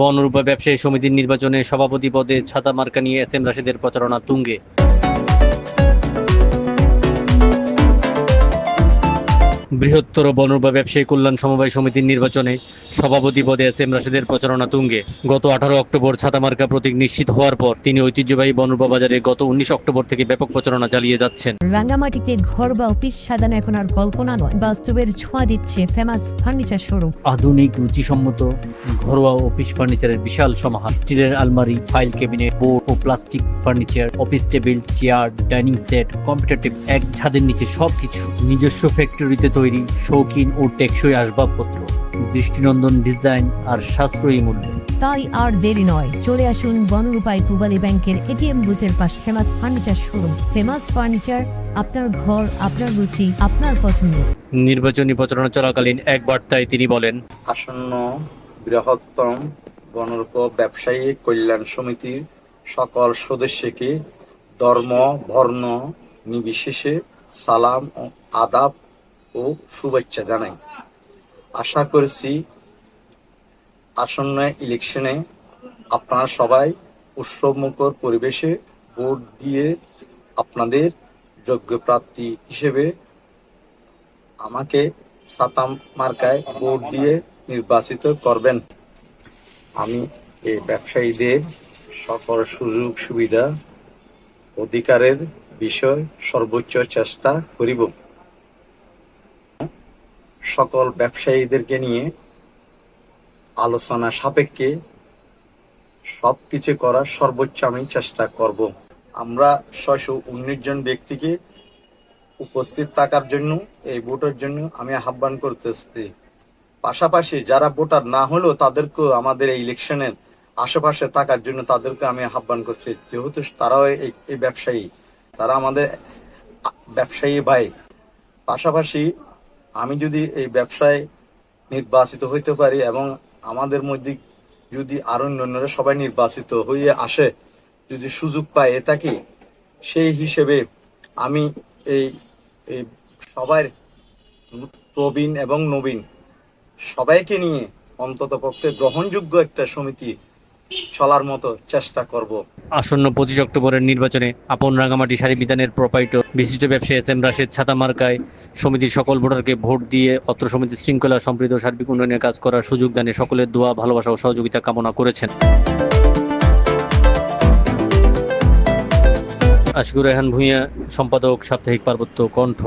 বনরূপা ব্যবসায়ী সমিতির নির্বাচনে সভাপতি পদে ছাতা মার্কা নিয়ে এস এম রাশেদের প্রচারণা তুঙ্গে। বৃহত্তর বনরূপা ব্যবসায়ী কল্যাণ সমবায় সমিতির নির্বাচনে সভাপতি পদে এস এম রাশেদের প্রচারণা তুঙ্গে। গত আঠারো অক্টোবর ছাতা মার্কা প্রতীক নিশ্চিত হওয়ার পর তিনি ঐতিহ্যবাহী বনরূপা বাজারে গত উনিশ অক্টোবর থেকে ব্যাপক প্রচারণা চালিয়ে যাচ্ছেন। রাঙ্গামাটিতে ঘর বা অফিস সাজানো এখন আর কল্পনা নয়। বাস্তবের ছোঁয়া দিচ্ছে ফেমাস ফার্নিচার শোরুম। আধুনিক রুচিসম্মত ঘরোয়া অফিস ফার্নিচারের বিশাল সমাহার। স্টিলের আলমারি ফাইল ক্যাবিনেট বোর্ড ও plastic furniture office table chair dining set computer table এক ছাদের নিচে সবকিছু নিজস্ব ফ্যাক্টরিতে তৈরি শৌখিন ও টেকসই আসবাবপত্র দৃষ্টিনন্দন ডিজাইন আর সাশ্রয়ী মূল্য। তাই আর দেরি নয় চলে আসুন বনরূপায় পূবালী ব্যাংকের এটিএম বুথের পাশে। Famous furniture showroom famous furniture আপনার ঘর আপনার রুচি আপনার পছন্দ। নির্বাচনী প্রচারণা চলাকালীন এক বার্তায় তিনি বলেন আসন্ন বৃহত্তম বনরূপ ব্যবসায়ী কল্যাণ সমিতির সকল সদস্যকে ধর্ম বর্ণ নির্বিশেষে সালাম ও আদাব ও শুভেচ্ছা জানাই। আশা করছি আসন্ন ইলেকশনে আপনারা সবাই উৎসবমুখর পরিবেশে ভোট দিয়ে আপনাদের যোগ্য প্রার্থী হিসেবে আমাকে সাতাম মার্কায় ভোট দিয়ে নির্বাচিত করবেন। আমি এই ব্যবসায়ীদের সকল সুযোগ সুবিধা, অধিকারের বিষয় সর্বোচ্চ চেষ্টা করিব। সকল ব্যবসায়ীদেরকে নিয়ে আলোচনা সাপেক্ষে সবকিছু করার সর্বোচ্চ আমি চেষ্টা করব। আমরা ছয়শো উনিশ জন ব্যক্তিকে উপস্থিত থাকার জন্য, এই ভোটের জন্য আমি আহ্বান করতেছি। পাশাপাশি যারা ভোটার না হলেও তাদেরকেও আমাদের এই ইলেকশনের আশেপাশে থাকার জন্য তাদেরকে আমি আহ্বান করছি। যেহেতু তারাও এই ব্যবসায়ী, তারা আমাদের ব্যবসায়ী ভাই। পাশাপাশি আমি যদি এই ব্যবসায় নির্বাচিত হইতে পারি এবং আমাদের মধ্যে যদি আরও অন্যরা সবাই নির্বাচিত হয়ে আসে, যদি সুযোগ পায় থাকি সেই হিসেবে আমি এই এই সবার প্রবীণ এবং নবীন সবাইকে নিয়ে অন্তত পক্ষে গ্রহণযোগ্য একটা সমিতি চলার মতো চেষ্টা করব। আসন্ন পঁচিশ অক্টোবরের নির্বাচনে আপন রাঙামাটি শাড়ি বিধানের প্রোপাইটর বিশিষ্ট ব্যবসায়ী এস এম রাশেদ ছাতা মার্কায় সমিতির সকল ভোটারকে ভোট দিয়ে অত্র সমিতির শৃঙ্খলা সম্প্রীত সার্বিক উন্নয়নের কাজ করার সুযোগ দানে সকলের দোয়া, ভালোবাসা ও সহযোগিতা কামনা করেছেন। আশিকুর রেহান ভূঁইয়া, সম্পাদক সাপ্তাহিক পার্বত্য কণ্ঠ।